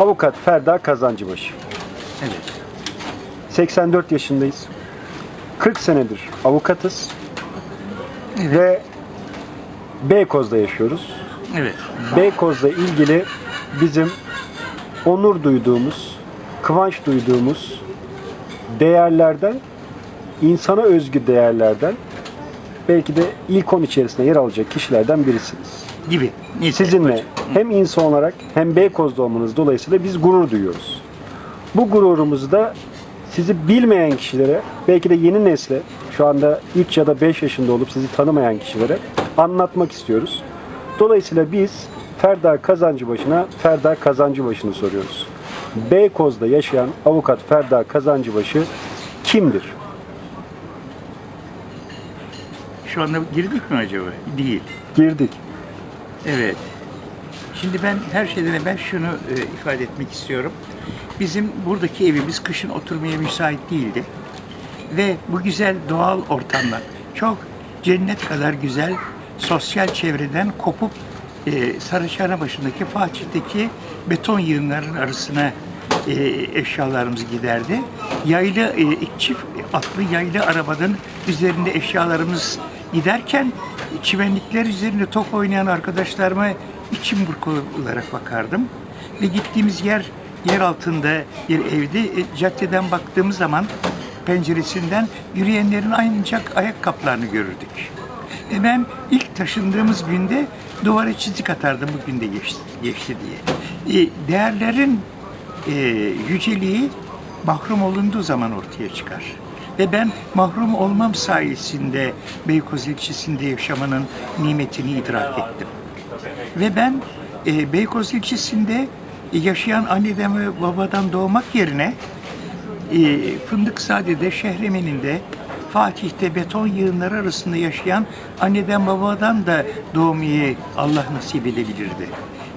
Avukat Ferda Kazancıbaşı. Evet. 84 yaşındayız. 40 senedir avukatız Evet. ve Beykoz'da yaşıyoruz. Evet. Beykoz'la ilgili bizim onur duyduğumuz, kıvanç duyduğumuz değerlerden, insana özgü değerlerden belki de ilk 10 içerisinde yer alacak kişilerden birisiniz. Gibi. Neyse. Sizinle hem insan olarak hem Beykoz'da olmanız dolayısıyla biz gurur duyuyoruz. Bu gururumuzu da sizi bilmeyen kişilere, belki de yeni nesle, şu anda 3 ya da 5 yaşında olup sizi tanımayan kişilere anlatmak istiyoruz. Dolayısıyla biz Ferda Kazancıbaşı'na Ferda Kazancıbaşı'nı soruyoruz. Beykoz'da yaşayan avukat Ferda Kazancıbaşı kimdir? Şu anda girdik mi acaba? Değil. Girdik. Evet. Şimdi ben her şeyden evvel şunu e, ifade etmek istiyorum. Bizim buradaki evimiz kışın oturmaya müsait değildi. Ve bu güzel doğal ortamdan çok cennet kadar güzel sosyal çevreden kopup e, Sarıçhane başındaki Fatih'teki beton yığınların arasına e, eşyalarımızı giderdi. Yaylı, e, çift atlı yaylı arabanın üzerinde eşyalarımız giderken çimenlikler üzerinde top oynayan arkadaşlarıma içim burkularak bakardım. Ve gittiğimiz yer yer altında bir evdi. E, caddeden baktığımız zaman penceresinden yürüyenlerin ancak ayakkabılarını görürdük. E ben ilk taşındığımız günde duvara çizik atardım bugün de geçti, geçti diye. E, değerlerin e, yüceliği mahrum olunduğu zaman ortaya çıkar. Ve ben mahrum olmam sayesinde Beykoz ilçesinde yaşamanın nimetini idrak ettim. Ve ben e, Beykoz ilçesinde yaşayan anneden ve babadan doğmak yerine e, Fındıkzade'de, Şehremen'inde, Fatih'te beton yığınları arasında yaşayan anneden babadan da doğmayı Allah nasip edebilirdi.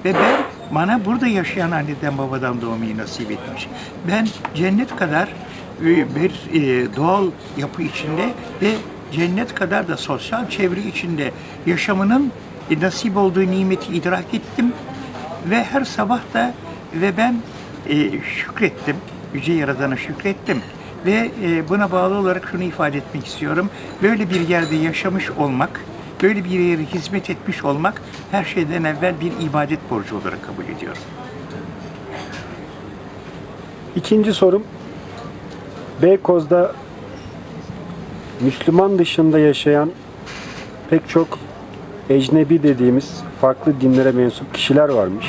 Ve ben bana burada yaşayan anneden babadan doğmayı nasip etmiş. Ben cennet kadar e, bir e, doğal yapı içinde ve cennet kadar da sosyal çevre içinde yaşamının e, nasip olduğu nimeti idrak ettim ve her sabah da ve ben e, şükrettim. Yüce Yaradan'a şükrettim. Ve e, buna bağlı olarak şunu ifade etmek istiyorum. Böyle bir yerde yaşamış olmak, böyle bir yere hizmet etmiş olmak her şeyden evvel bir ibadet borcu olarak kabul ediyorum. İkinci sorum Beykoz'da Müslüman dışında yaşayan pek çok ecnebi dediğimiz farklı dinlere mensup kişiler varmış.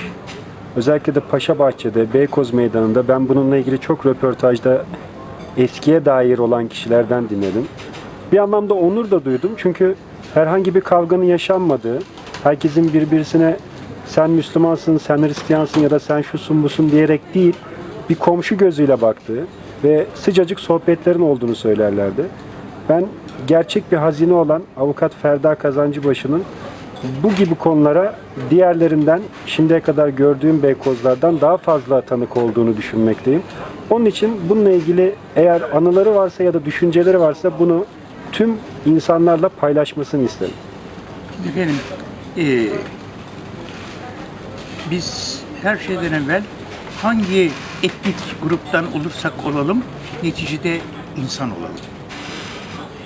Özellikle de Paşabahçe'de, Beykoz Meydanı'nda ben bununla ilgili çok röportajda eskiye dair olan kişilerden dinledim. Bir anlamda onur da duydum çünkü herhangi bir kavganın yaşanmadığı, herkesin birbirine sen Müslümansın, sen Hristiyansın ya da sen şusun busun diyerek değil, bir komşu gözüyle baktığı ve sıcacık sohbetlerin olduğunu söylerlerdi. Ben gerçek bir hazine olan avukat Ferda Kazancıbaşı'nın bu gibi konulara diğerlerinden şimdiye kadar gördüğüm beykozlardan daha fazla tanık olduğunu düşünmekteyim. Onun için bununla ilgili eğer anıları varsa ya da düşünceleri varsa bunu tüm insanlarla paylaşmasını isterim. Efendim, e, biz her şeyden evvel hangi etnik gruptan olursak olalım, neticede insan olalım.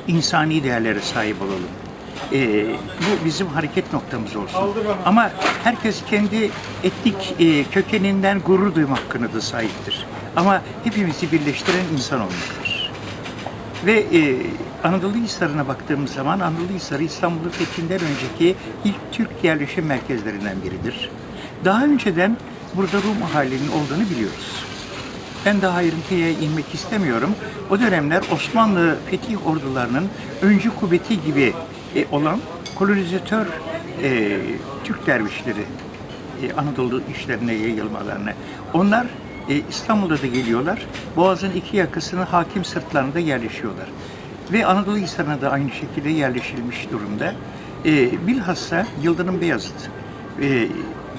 İnsani değerlere sahip olalım. E, bu bizim hareket noktamız olsun. Ama herkes kendi etnik e, kökeninden gurur duyma hakkına da sahiptir. Ama hepimizi birleştiren insan olmaktır. Ve e, Anadolu Hisarı'na baktığımız zaman Anadolu Hisarı İstanbul'un fethinden önceki ilk Türk yerleşim merkezlerinden biridir. Daha önceden burada Rum ahalinin olduğunu biliyoruz. Ben daha ayrıntıya inmek istemiyorum. O dönemler Osmanlı fetih ordularının öncü kuvveti gibi e, olan kolonizatör e, Türk dervişleri e, Anadolu işlerine yayılmalarını. Onlar e, İstanbul'da da geliyorlar. Boğaz'ın iki yakasını hakim sırtlarında yerleşiyorlar. Ve Anadolu Hisarı'na da aynı şekilde yerleşilmiş durumda. E, bilhassa Yıldırım Beyazıt e,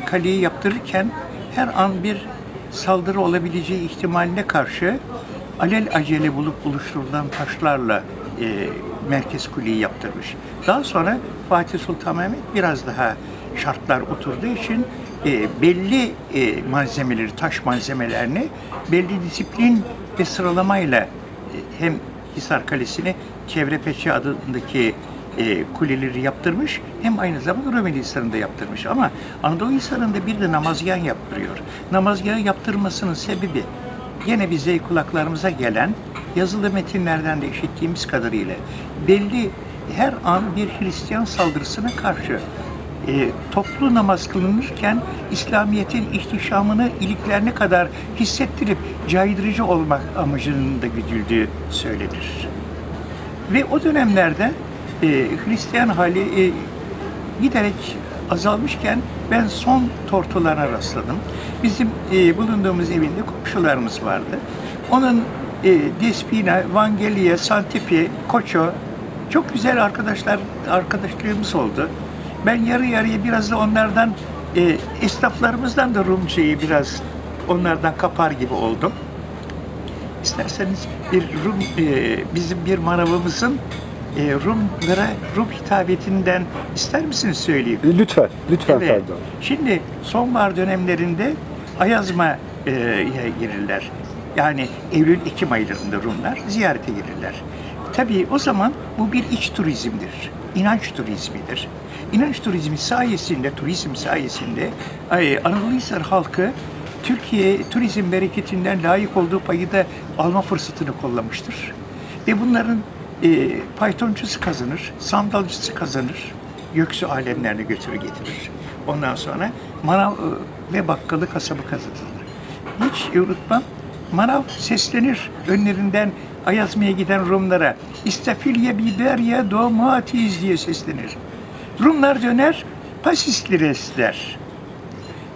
kaleyi yaptırırken her an bir saldırı olabileceği ihtimaline karşı alel acele bulup buluşturulan taşlarla e, merkez kuleyi yaptırmış. Daha sonra Fatih Sultan Mehmet biraz daha şartlar oturduğu için e, belli e, malzemeleri, taş malzemelerini belli disiplin ve sıralamayla e, hem Hisar Kalesi'ni Çevre Peçe adındaki e, kuleleri yaptırmış hem aynı zamanda Rumeli Hisarı'nda yaptırmış. Ama Anadolu Hisarı'nda bir de namazgah yaptırıyor. Namazgah yaptırmasının sebebi yine bize kulaklarımıza gelen yazılı metinlerden de işittiğimiz kadarıyla belli her an bir Hristiyan saldırısına karşı e, toplu namaz kılınırken İslamiyet'in ihtişamını iliklerine kadar hissettirip caydırıcı olmak amacının da güdüldüğü söylenir. Ve o dönemlerde e, Hristiyan hali e, giderek azalmışken ben son tortularına rastladım. Bizim e, bulunduğumuz evinde komşularımız vardı. Onun e, Despina, Vangelia, Santipi, Koço çok güzel arkadaşlar arkadaşlığımız oldu. Ben yarı yarıya biraz da onlardan e, esnaflarımızdan da Rumcayı biraz onlardan kapar gibi oldum. İsterseniz bir Rum, e, bizim bir manavımızın e, Rumlara Rum hitabetinden ister misiniz söyleyeyim? E, Lütfen, lütfen Evet. Ferdi abi. Şimdi sonbahar dönemlerinde Ayazma'ya girirler. Yani Eylül-Ekim aylarında Rumlar ziyarete gelirler. Tabii o zaman bu bir iç turizmdir. İnanç turizmidir. İnanç turizmi sayesinde, turizm sayesinde ay, Anadoluhisar halkı Türkiye turizm bereketinden layık olduğu payı da alma fırsatını kollamıştır. Ve bunların e, paytoncusu kazanır, sandalcısı kazanır, göksu alemlerine götürür getirir. Ondan sonra manav e, ve bakkalı kasabı kazanılır. Hiç unutmam, manav seslenir önlerinden Ayazma'ya giden Rumlara. İstafilye biberye domatiz diye seslenir. Rumlar döner, pasisli der.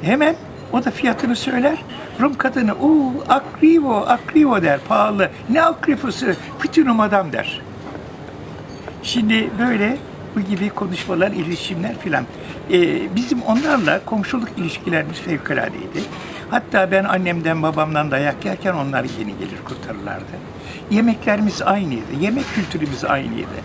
Hemen o da fiyatını söyler. Rum kadını, uuu akrivo, akrivo der, pahalı. Ne akrifosu, pütünüm adam der. Şimdi böyle bu gibi konuşmalar, iletişimler filan. Ee, bizim onlarla komşuluk ilişkilerimiz fevkaladeydi. Hatta ben annemden babamdan dayak yerken onlar yeni gelir kurtarırlardı. Yemeklerimiz aynıydı, yemek kültürümüz aynıydı.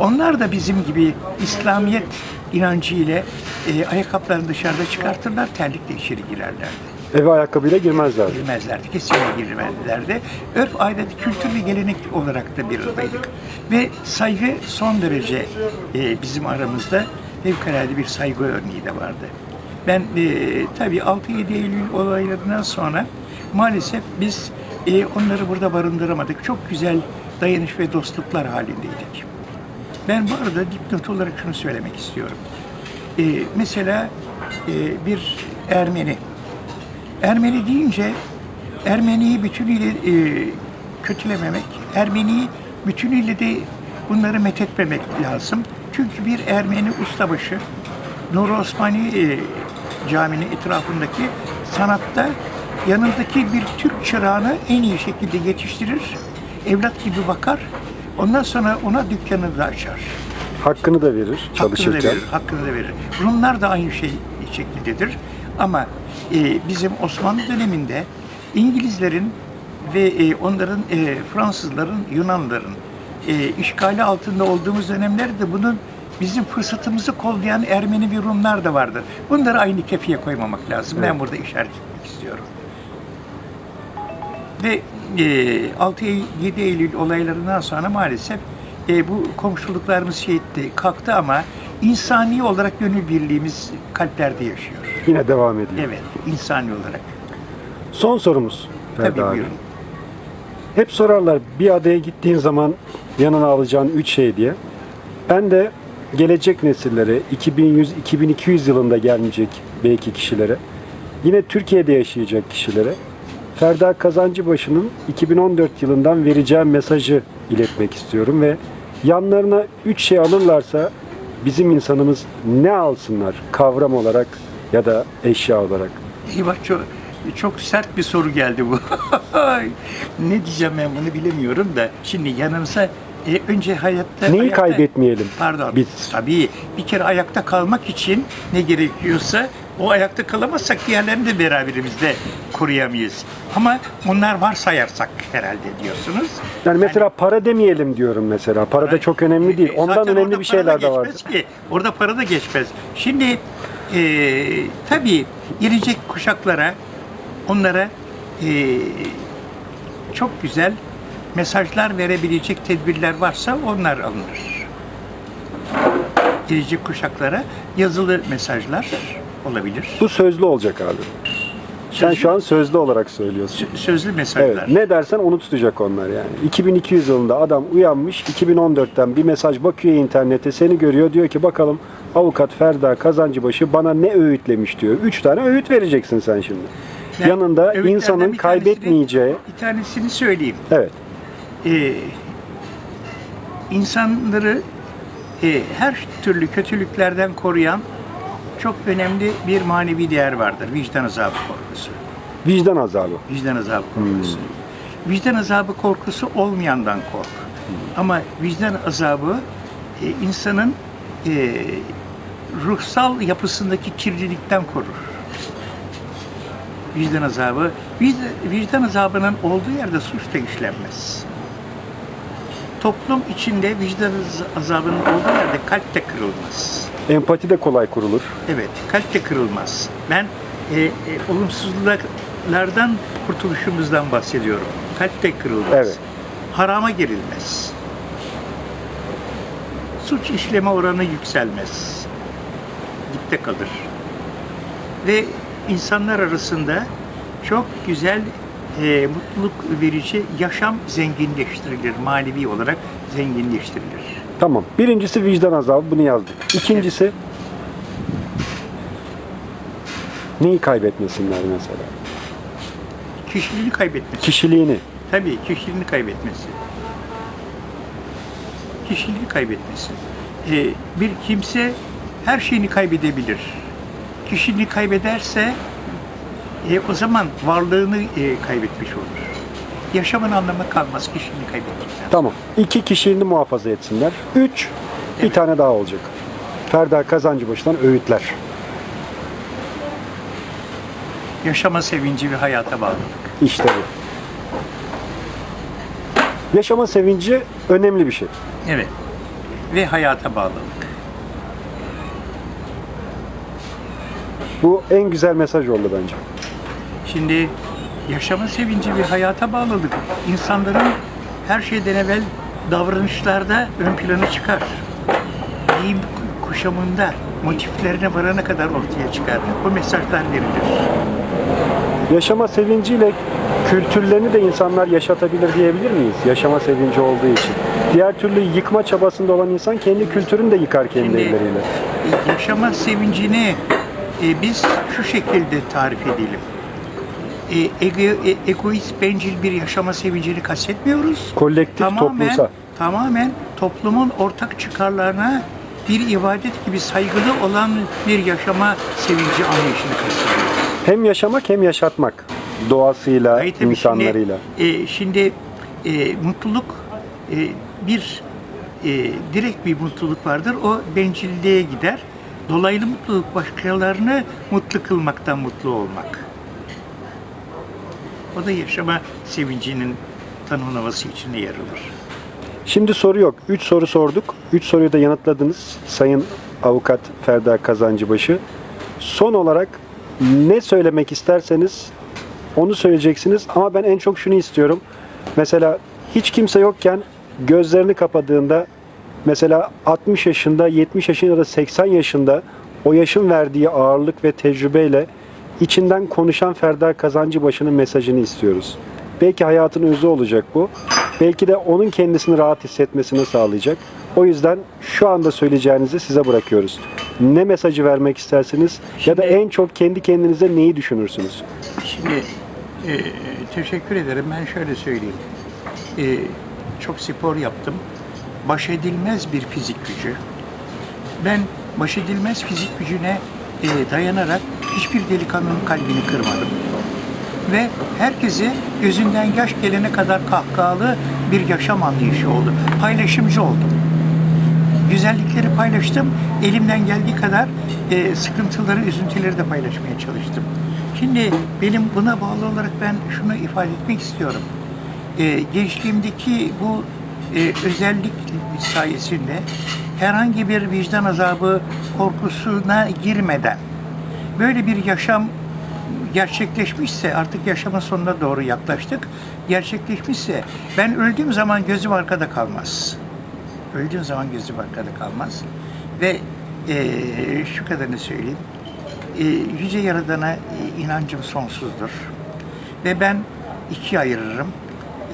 Onlar da bizim gibi İslamiyet inancı ile e, ayakkabılarını dışarıda çıkartırlar, terlikle içeri girerlerdi Eve ayakkabıyla girmezlerdi. girmezlerdi. Kesinlikle girmezlerdi. Örf, adet, kültür ve gelenek olarak da bir aradaydık. Ve saygı son derece e, bizim aramızda fevkalade bir saygı örneği de vardı. Ben e, tabii 6-7 Eylül olaylarından sonra maalesef biz e, onları burada barındıramadık. Çok güzel dayanış ve dostluklar halindeydik. Ben bu arada dipnot olarak şunu söylemek istiyorum. E, mesela e, bir Ermeni Ermeni deyince Ermeniyi bütünüyle e, kötülememek, Ermeniyi bütünüyle de bunları methetmemek lazım. Çünkü bir Ermeni ustabaşı Nur Osmani e, caminin etrafındaki sanatta yanındaki bir Türk çırağını en iyi şekilde yetiştirir, evlat gibi bakar. Ondan sonra ona dükkanı da açar. Hakkını da verir Hakkını çalışırken. da verir, hakkını da verir. Rumlar da aynı şey şekildedir. Ama e, bizim Osmanlı döneminde İngilizlerin ve e, onların e, Fransızların, Yunanların e, işgali altında olduğumuz dönemlerde bunun bizim fırsatımızı kollayan Ermeni bir Rumlar da vardı. Bunları aynı kefeye koymamak lazım. Ben Evet. burada işaret etmek istiyorum. Ve e, 6-7 Eylül olaylarından sonra maalesef e, bu komşuluklarımız şey etti, kalktı ama insani olarak gönül birliğimiz kalplerde yaşıyor. Yine devam ediyor. Evet, insani olarak. Son sorumuz Ferdi Tabii abi. buyurun. Hep sorarlar bir adaya gittiğin zaman yanına alacağın üç şey diye. Ben de gelecek nesillere 2100-2200 yılında gelmeyecek belki kişilere yine Türkiye'de yaşayacak kişilere Ferda Kazancıbaşı'nın 2014 yılından vereceği mesajı iletmek istiyorum ve yanlarına üç şey alırlarsa bizim insanımız ne alsınlar kavram olarak ya da eşya olarak. Eyvah çok, çok sert bir soru geldi bu. ne diyeceğim ben bunu bilemiyorum da. Şimdi yanımıza e, önce hayatta... Neyi hayatta- kaybetmeyelim? Pardon. Biz. Tabii bir kere ayakta kalmak için ne gerekiyorsa o ayakta kalamazsak diğerlerini de beraberimizde koruyamayız. Ama bunlar varsayarsak herhalde diyorsunuz. Yani mesela para demeyelim diyorum mesela. Para da çok önemli değil. E, Ondan zaten önemli bir şeyler de geçmez Ki. Orada para da geçmez. Şimdi Ee, tabii gelecek kuşaklara onlara ee, çok güzel mesajlar verebilecek tedbirler varsa onlar alınır. Gelecek kuşaklara yazılı mesajlar olabilir. Bu sözlü olacak abi. Sen Sözlü- şu an sözlü olarak söylüyorsun. Sö- Sözlü mesajlar. Evet. Ne dersen onu tutacak onlar yani. 2200 yılında adam uyanmış. 2014'ten bir mesaj bakıyor internete. Seni görüyor. Diyor ki bakalım avukat Ferda Kazancıbaşı bana ne öğütlemiş diyor. Üç tane öğüt vereceksin sen şimdi. Yani Yanında insanın bir kaybetmeyeceği. Bir tanesini söyleyeyim. Evet. Ee, insanları e, her türlü kötülüklerden koruyan çok önemli bir manevi değer vardır. Vicdan azabı korkusu. Vicdan azabı. Vicdan azabı korkusu. Vicdan azabı korkusu olmayandan kork. Ama vicdan azabı e, insanın e, ruhsal yapısındaki kirlilikten korur. Vicdan azabı, vicdan, vicdan azabının olduğu yerde suç da işlenmez. Toplum içinde vicdan az- azabının olduğu yerde kalp de kırılmaz. Empati de kolay kurulur. Evet, kalp de kırılmaz. Ben e, e, olumsuzluklardan kurtuluşumuzdan bahsediyorum. Kalp de kırılmaz. Evet. Harama girilmez. Suç işleme oranı yükselmez. Dipte kalır. Ve insanlar arasında çok güzel, e, mutluluk verici yaşam zenginleştirilir. Manevi olarak zenginleştirilir. Tamam. Birincisi vicdan azabı. Bunu yazdık. İkincisi neyi kaybetmesinler mesela? Kişiliğini kaybetmesi. Kişiliğini. Tabii kişiliğini kaybetmesi. Kişiliğini kaybetmesi. Ee, bir kimse her şeyini kaybedebilir. Kişiliğini kaybederse e, o zaman varlığını e, kaybetmiş olur. Yaşamın anlamı kalmaz kişiliğini kaybettikten. Tamam. İki kişiliğini muhafaza etsinler. Üç, bir Evet. tane daha olacak. Ferda Kazancıbaşı'dan öğütler. Yaşama sevinci ve hayata bağlılık. İşte bu. Yaşama sevinci önemli bir şey. Evet. Ve hayata bağlılık. Bu en güzel mesaj oldu bence. Şimdi yaşama sevinci ve hayata bağlılık insanların her şeyden evvel davranışlarda ön plana çıkar. Giyim kuşamında motiflerine varana kadar ortaya çıkar. Bu mesajlar verilir. Yaşama sevinciyle kültürlerini de insanlar yaşatabilir diyebilir miyiz? Yaşama sevinci olduğu için. Diğer türlü yıkma çabasında olan insan kendi kültürünü de yıkar kendi Şimdi- elleriyle. E, Yaşama sevincini e, biz şu şekilde tarif edelim. E, ego- e, egoist, bencil bir yaşama sevincini kastetmiyoruz. Kolektif, toplumsal. Tamamen toplumun ortak çıkarlarına bir ibadet gibi saygılı olan bir yaşama sevinci anlayışını kastediyoruz. Hem yaşamak hem yaşatmak. Doğasıyla, Hayır, tabii insanlarıyla. Şimdi, e, şimdi e, mutluluk e, bir e, direkt bir mutluluk vardır. O bencilliğe gider. Dolaylı mutluluk başkalarını mutlu kılmaktan mutlu olmak. O da yaşama sevincinin tanımlaması içine yer alır. Şimdi soru yok. Üç soru sorduk. Üç soruyu da yanıtladınız. Sayın Avukat Ferda Kazancıbaşı. Son olarak ne söylemek isterseniz onu söyleyeceksiniz. Ama ben en çok şunu istiyorum. Mesela hiç kimse yokken gözlerini kapadığında mesela 60 yaşında, 70 yaşında ya da 80 yaşında o yaşın verdiği ağırlık ve tecrübeyle içinden konuşan Ferda Kazancıbaşı'nın mesajını istiyoruz. Belki hayatın özü olacak bu. Belki de onun kendisini rahat hissetmesini sağlayacak. O yüzden şu anda söyleyeceğinizi size bırakıyoruz. Ne mesajı vermek istersiniz ya da Şimdi- en çok kendi kendinize neyi düşünürsünüz? Şimdi e, teşekkür ederim. Ben şöyle söyleyeyim. E, çok spor yaptım. Baş edilmez bir fizik gücü. Ben baş edilmez fizik gücüne e, dayanarak hiçbir delikanlının kalbini kırmadım. Ve herkese gözünden yaş gelene kadar kahkahalı bir yaşam anlayışı oldu. Paylaşımcı oldum güzellikleri paylaştım. Elimden geldiği kadar e, sıkıntıları, üzüntüleri de paylaşmaya çalıştım. Şimdi benim buna bağlı olarak ben şunu ifade etmek istiyorum. E, gençliğimdeki bu e, özellik sayesinde herhangi bir vicdan azabı korkusuna girmeden böyle bir yaşam gerçekleşmişse artık yaşama sonuna doğru yaklaştık. Gerçekleşmişse ben öldüğüm zaman gözüm arkada kalmaz. Öldüğüm zaman gözüm arkada kalmaz. Ve eee, şu kadarını söyleyeyim. Eee, Yüce Yaradan'a e, inancım sonsuzdur. Ve ben ikiye ayırırım.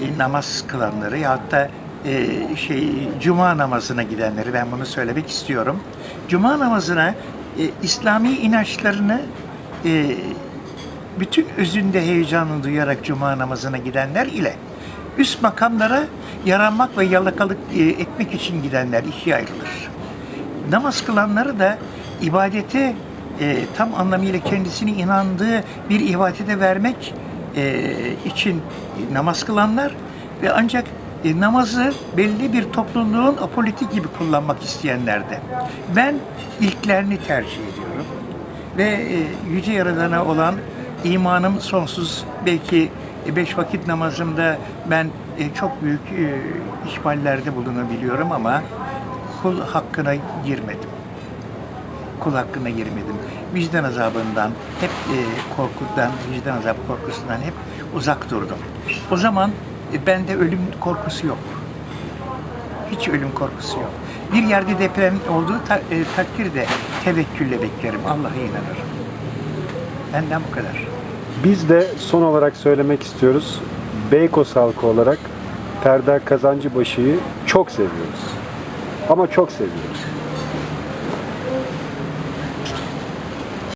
E, namaz kılanları ya da e, şey cuma namazına gidenleri ben bunu söylemek istiyorum. Cuma namazına e, İslami inançlarını e, bütün özünde heyecanını duyarak cuma namazına gidenler ile üst makamlara yaranmak ve yalakalık e, etmek için gidenler ikiye ayrılır. Namaz kılanları da ibadete e, tam anlamıyla kendisini inandığı bir ibadete vermek e, için namaz kılanlar ve ancak e, namazı belli bir topluluğun apolitik gibi kullanmak isteyenler de. Ben ilklerini tercih ediyorum ve e, Yüce Yaradan'a olan imanım sonsuz. Belki e, beş vakit namazımda ben e, çok büyük e, ihmallerde bulunabiliyorum ama kul hakkına girmedim. Kul hakkına girmedim. Vicdan azabından, hep e, korkudan, vicdan azabı korkusundan hep uzak durdum. O zaman bende ölüm korkusu yok. Hiç ölüm korkusu yok. Bir yerde deprem olduğu ta- e, takdirde tevekkülle beklerim. Allah'a inanırım. Benden bu kadar. Biz de son olarak söylemek istiyoruz. Beykoz halkı olarak Ferda Kazancıbaşı'yı çok seviyoruz. Ama çok seviyoruz.